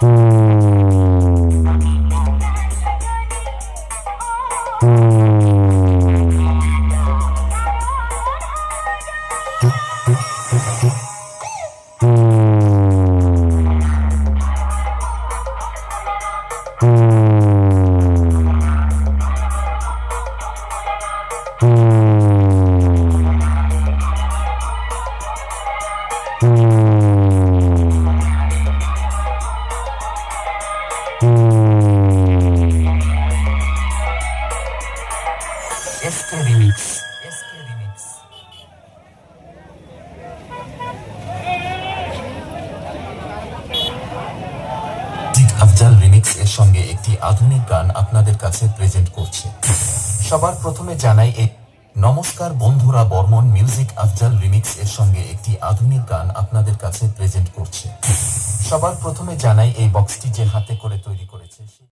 hmm সঙ্গে একটি আধুনিক গান আপনাদের কাছে প্রেজেন্ট করছে। সবার প্রথমে জানাই এই নমস্কার বন্ধুরা বর্মন মিউজিক আফজাল রিমিক্স এর সঙ্গে একটি আধুনিক গান আপনাদের কাছে প্রেজেন্ট করছে। সবার প্রথমে জানাই এই বক্সটি যে হাতে করে তৈরি করেছে